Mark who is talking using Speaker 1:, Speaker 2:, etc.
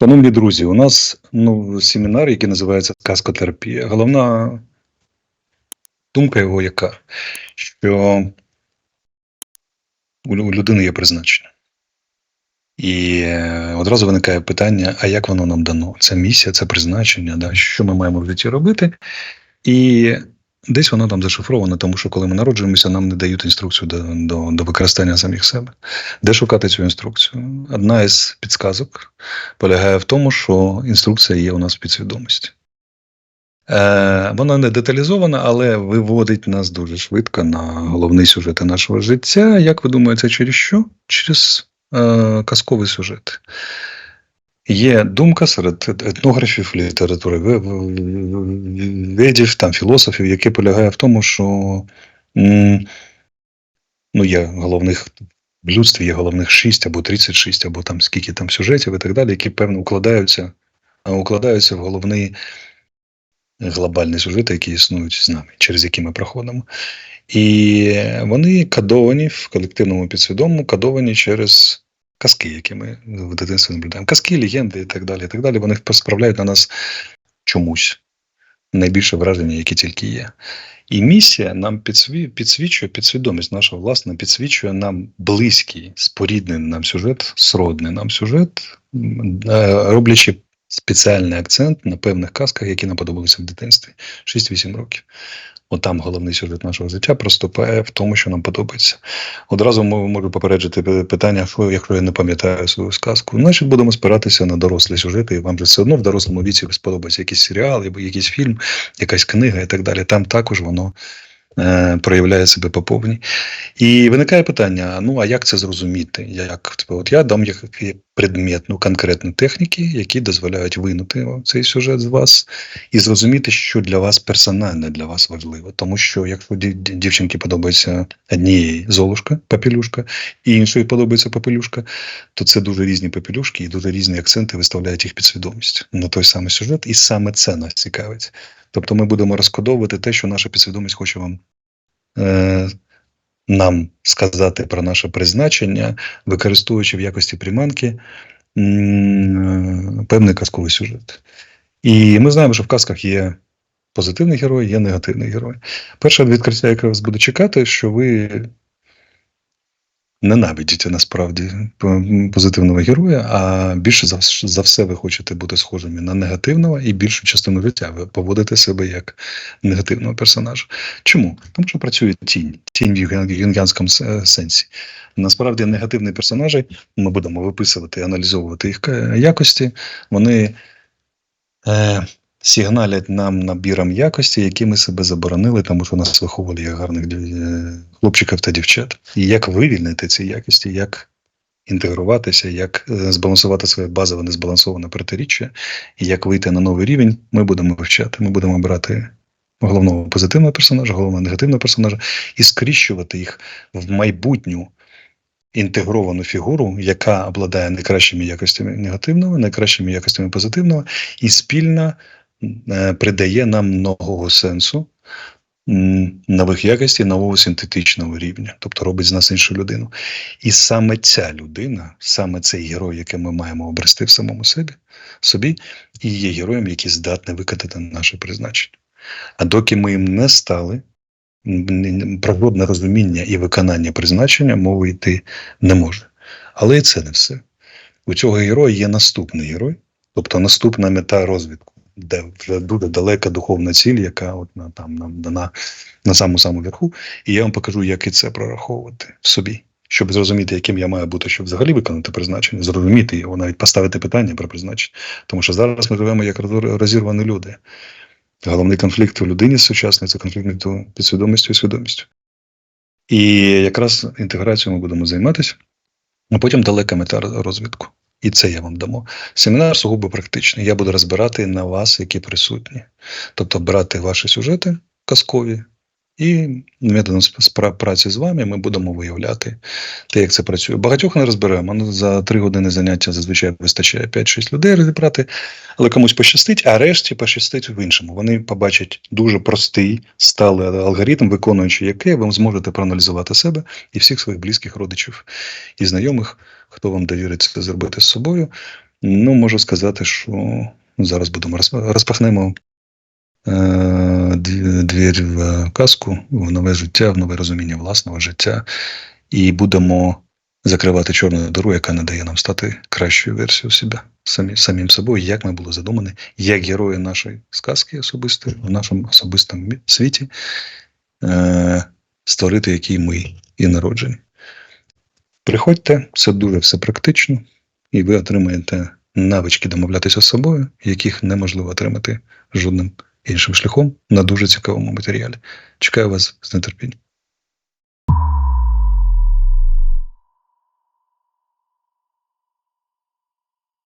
Speaker 1: Шановні друзі, у нас ну, семінар, який називається Казкотерапія. Головна думка його яка? Що у людини є призначення. І е, одразу виникає питання: а як воно нам дано? Це місія, це призначення, да? що ми маємо в житті робити? І десь воно там зашифровано, тому що коли ми народжуємося, нам не дають інструкцію до, до, до використання самих себе. Де шукати цю інструкцію? Одна із підсказок полягає в тому, що інструкція є у нас в підсвідомості. Е, вона не деталізована, але виводить нас дуже швидко на головний сюжет нашого життя. Як ви думаєте, через що? Через е, казковий сюжет. Є думка серед етнографів, літератури, ве- ве- ведів, там, філософів, яке полягає в тому, що ну, є головних в людстві є головних 6 або 36, або там скільки там сюжетів і так далі, які певно укладаються, укладаються в головний глобальний сюжет, які існують з нами, через які ми проходимо. І вони кодовані в колективному підсвідомому, кодовані через казки, які ми в дитинстві наблюдаємо. Казки, легенди і так далі. І так далі. Вони справляють на нас чомусь найбільше враження, яке тільки є. І місія нам підсві- підсвічує, підсвідомість наша власна підсвічує нам близький, споріднений нам сюжет, сродний нам сюжет, е, роблячи спеціальний акцент на певних казках, які нам подобалися в дитинстві 6-8 років. Отам головний сюжет нашого життя проступає в тому, що нам подобається. Одразу можу попереджити питання, якщо я не пам'ятаю свою сказку, значить будемо спиратися на дорослі сюжети, і вам же все одно в дорослому віці сподобається якийсь серіал, якийсь фільм, якась книга і так далі. Там також воно проявляє себе по повній. І виникає питання: ну а як це зрозуміти? Як типу, от я дам як предметну конкретну техніки, які дозволяють винути цей сюжет з вас і зрозуміти, що для вас персонально для вас важливо. Тому що якщо дів- дів- дівчинки подобається однієї золушка, папілюшка, і іншої подобається папелюшка, то це дуже різні папелюшки і дуже різні акценти виставляють їх підсвідомість на той самий сюжет, і саме це нас цікавить. Тобто ми будемо розкодовувати те, що наша підсвідомість хоче вам е, нам сказати про наше призначення, використовуючи в якості приманки е, певний казковий сюжет. І ми знаємо, що в казках є позитивний герой, є негативний герой. Перше відкриття, яке вас буде чекати, що ви ненавидіте насправді позитивного героя, а більше за, все ви хочете бути схожими на негативного і більшу частину життя ви поводите себе як негативного персонажа. Чому? Тому що працює тінь, тінь в юнг- юнгіанському с- сенсі. Насправді негативні персонажі, ми будемо виписувати, аналізовувати їх е, якості, вони е, сигналять нам набіром якості, які ми себе заборонили, тому що нас виховували як гарних е, хлопчиків та дівчат. І як вивільнити ці якості, як інтегруватися, як е, збалансувати своє базове незбалансоване протиріччя, і як вийти на новий рівень, ми будемо вивчати. Ми будемо брати головного позитивного персонажа, головного негативного персонажа і скріщувати їх в майбутню інтегровану фігуру, яка обладає найкращими якостями негативного, найкращими якостями позитивного, і спільно е, придає нам нового сенсу, нових якостей, нового синтетичного рівня, тобто робить з нас іншу людину. І саме ця людина, саме цей герой, який ми маємо обрести в самому собі, собі, і є героєм, який здатний виконати наше призначення. А доки ми їм не стали, жодне розуміння і виконання призначення мови йти не може. Але і це не все. У цього героя є наступний герой, тобто наступна мета розвитку, де вже буде далека духовна ціль, яка от на, там нам дана на самому самому верху. І я вам покажу, як і це прораховувати в собі, щоб зрозуміти, яким я маю бути, щоб взагалі виконати призначення, зрозуміти його, навіть поставити питання про призначення. Тому що зараз ми живемо як розірвані люди. Головний конфлікт у людині сучасної це конфлікт між підсвідомістю і свідомістю. І якраз інтеграцією ми будемо займатися, а потім далека мета розвитку. І це я вам дамо. Семінар сугубо практичний. Я буду розбирати на вас, які присутні. Тобто брати ваші сюжети казкові, і методом праці з вами ми будемо виявляти те, як це працює. Багатьох не розберемо. Ну, за три години заняття зазвичай вистачає 5-6 людей розібрати, але комусь пощастить, а решті пощастить в іншому. Вони побачать дуже простий, сталий алгоритм, виконуючи який ви зможете проаналізувати себе і всіх своїх близьких родичів і знайомих, хто вам довірить це зробити з собою. Ну, можу сказати, що зараз будемо розп- розпахнемо двір в казку, в нове життя, в нове розуміння власного життя, і будемо закривати чорну дору, яка не дає нам стати кращою версією себе, самі, самим собою, як ми були задумані, як герої нашої сказки особистої, в нашому особистому світі, е, створити, які ми і народжені. Приходьте, це дуже все практично, і ви отримаєте навички домовлятися з собою, яких неможливо отримати жодним іншим шляхом на дуже цікавому матеріалі. Чекаю вас з нетерпінням.